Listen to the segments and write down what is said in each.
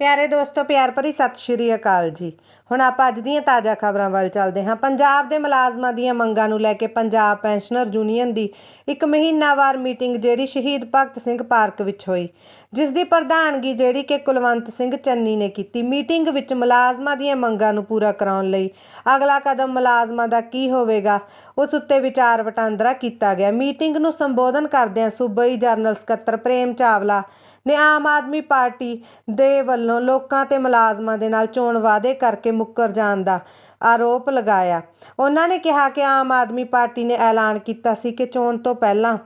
ਪਿਆਰੇ ਦੋਸਤੋ, ਪਿਆਰ ਭਰੀ ਸਤਿ ਸ਼੍ਰੀ ਅਕਾਲ ਜੀ। ਹੁਣ ਆਪਾਂ ਅੱਜ ਦੀਆਂ ਤਾਜ਼ਾ ਖਬਰਾਂ ਵੱਲ ਚੱਲਦੇ ਹਾਂ। ਪੰਜਾਬ ਦੇ ਮੁਲਾਜ਼ਮਾਂ ਦੀਆਂ ਮੰਗਾਂ ਨੂੰ ਲੈ ਕੇ ਪੰਜਾਬ ਪੈਨਸ਼ਨਰ ਯੂਨੀਅਨ ਦੀ ਇੱਕ ਮਹੀਨਾਵਾਰ ਮੀਟਿੰਗ, ਜਿਹੜੀ ਸ਼ਹੀਦ ਭਗਤ ਸਿੰਘ ਪਾਰਕ ਵਿੱਚ ਹੋਈ। ਜਿਸ ਦੀ ਪ੍ਰਧਾਨਗੀ ਜਿਹੜੀ ਕਿ ਕੁਲਵੰਤ ਸਿੰਘ ਚੰਨੀ ਨੇ ਕੀਤੀ। ਮੀਟਿੰਗ ਵਿੱਚ ਮੁਲਾਜ਼ਮਾਂ ਦੀਆਂ ਮੰਗਾਂ ਨੂੰ ਪੂਰਾ ਕਰਾਉਣ ਲਈ ਅਗਲਾ ਕਦਮ ਮੁਲਾਜ਼ਮਾਂ ਦਾ ਕੀ ਹੋਵੇਗਾ, ਉਸ ਉੱਤੇ ਵਿਚਾਰ ਵਟਾਂਦਰਾ ਕੀਤਾ ਗਿਆ। ਮੀਟਿੰਗ ਨੂੰ ਸੰਬੋਧਨ ਕਰਦਿਆਂ ਸੂਬਾਈ ਜਨਰਲ ਸਕੱਤਰ ਪ੍ਰੇਮ ਚਾਵਲਾ ਨੇ ਆਮ ਆਦਮੀ ਪਾਰਟੀ ਦੇ ਵੱਲੋਂ ਲੋਕਾਂ ਤੇ ਮੁਲਾਜ਼ਮਾਂ ਦੇ ਨਾਲ ਚੋਣ ਵਾਅਦੇ ਕਰਕੇ ਮੁੱਕਰ ਜਾਣ ਦਾ ਆਰੋਪ ਲਗਾਇਆ। ਉਹਨਾਂ ਨੇ ਕਿਹਾ ਕਿ ਆਮ ਆਦਮੀ ਪਾਰਟੀ ਨੇ ਐਲਾਨ ਕੀਤਾ ਸੀ ਕਿ ਚੋਣ ਤੋਂ ਪਹਿਲਾਂ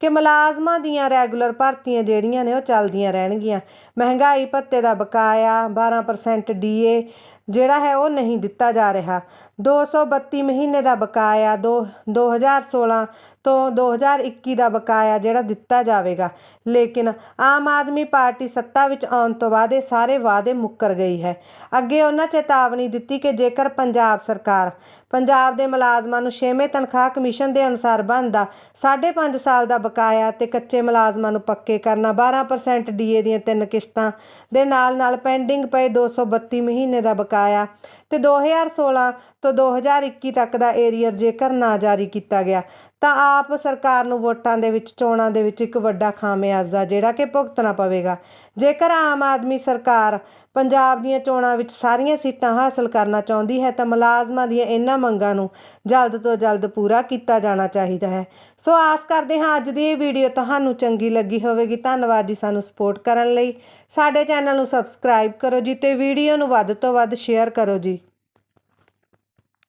ਕਿ ਮੁਲਾਜ਼ਮਾਂ ਦੀਆਂ ਰੈਗੂਲਰ ਭਰਤੀਆਂ ਜਿਹੜੀਆਂ ਨੇ ਉਹ ਚੱਲਦੀਆਂ ਰਹਿਣਗੀਆਂ। ਮਹਿੰਗਾਈ ਭੱਤੇ ਦਾ ਬਕਾਇਆ 12% ਡੀਏ ਜਿਹੜਾ ਹੈ ਉਹ ਨਹੀਂ ਦਿੱਤਾ ਜਾ ਰਿਹਾ। 232 ਮਹੀਨੇ ਦਾ ਬਕਾਇਆ, ਦੋ 2016 ਤੋਂ 2021 ਦਾ ਬਕਾਇਆ ਜਿਹੜਾ ਦਿੱਤਾ ਜਾਵੇਗਾ। ਲੇਕਿਨ ਆਮ ਆਦਮੀ ਪਾਰਟੀ ਸੱਤਾ ਵਿੱਚ ਆਉਣ ਤੋਂ ਬਾਅਦ ਇਹ ਸਾਰੇ ਵਾਅਦੇ ਮੁੱਕਰ ਗਈ ਹੈ। ਅੱਗੇ ਉਹਨਾਂ ਚੇਤਾਵਨੀ ਦਿੱਤੀ ਕਿ ਜੇਕਰ ਪੰਜਾਬ ਸਰਕਾਰ ਪੰਜਾਬ ਦੇ ਮੁਲਾਜ਼ਮਾਂ ਨੂੰ ਛੇਵੇਂ ਤਨਖਾਹ ਕਮਿਸ਼ਨ ਦੇ ਅਨੁਸਾਰ ਬਣਦਾ 5.5 ਸਾਲ ਦਾ ਬਕਾਇਆ ਤੇ ਕੱਚੇ ਮੁਲਾਜ਼ਮਾਂ ਨੂੰ ਪੱਕੇ ਕਰਨਾ 12% ਡੀਏ ਦੀਆਂ ਤਿੰਨ ਕਿਸ਼ਤਾਂ ਦੇ ਨਾਲ ਨਾਲ ਪੈਂਡਿੰਗ ਪਏ 232 ਮਹੀਨੇ ਦਾ ਬਕਾਇਆ ਤੇ 2016 ਤੋਂ 2021 ਤੱਕ ਦਾ ਏਰੀਅਰ ਜੇਕਰ ਨਾ ਜਾਰੀ ਕੀਤਾ ਗਿਆ, ਤਾਂ ਆਪ ਸਰਕਾਰ ਨੂੰ ਵੋਟਾਂ ਦੇ ਵਿੱਚ, ਚੋਣਾਂ ਦੇ ਵਿੱਚ ਇੱਕ ਵੱਡਾ ਖਾਮਿਆਜ਼ਾ ਜਿਹੜਾ ਕਿ ਭੁਗਤਣਾ ਪਵੇਗਾ। ਜੇਕਰ ਆਮ ਆਦਮੀ ਸਰਕਾਰ ਪੰਜਾਬ ਦੀਆਂ ਚੋਣਾਂ ਵਿੱਚ ਸਾਰੀਆਂ ਸੀਟਾਂ ਹਾਸਲ ਕਰਨਾ ਚਾਹੁੰਦੀ ਹੈ ਤਾਂ ਮੁਲਾਜ਼ਮਾਂ ਦੀਆਂ ਇਹਨਾਂ ਮੰਗਾਂ ਨੂੰ ਜਲਦ ਤੋਂ ਜਲਦ ਪੂਰਾ ਕੀਤਾ ਜਾਣਾ ਚਾਹੀਦਾ ਹੈ। ਸੋ ਆਸ ਕਰਦੇ ਹਾਂ ਅੱਜ ਦੀ ਇਹ ਵੀਡੀਓ ਤੁਹਾਨੂੰ ਚੰਗੀ ਲੱਗੀ ਹੋਵੇਗੀ। ਧੰਨਵਾਦ ਜੀ ਸਾਨੂੰ ਸਪੋਰਟ ਕਰਨ ਲਈ। ਸਾਡੇ ਚੈਨਲ ਨੂੰ ਸਬਸਕ੍ਰਾਈਬ ਕਰੋ ਜੀ ਤੇ ਵੀਡੀਓ ਨੂੰ ਵੱਧ ਤੋਂ ਵੱਧ ਸ਼ੇਅਰ ਕਰੋ ਜੀ।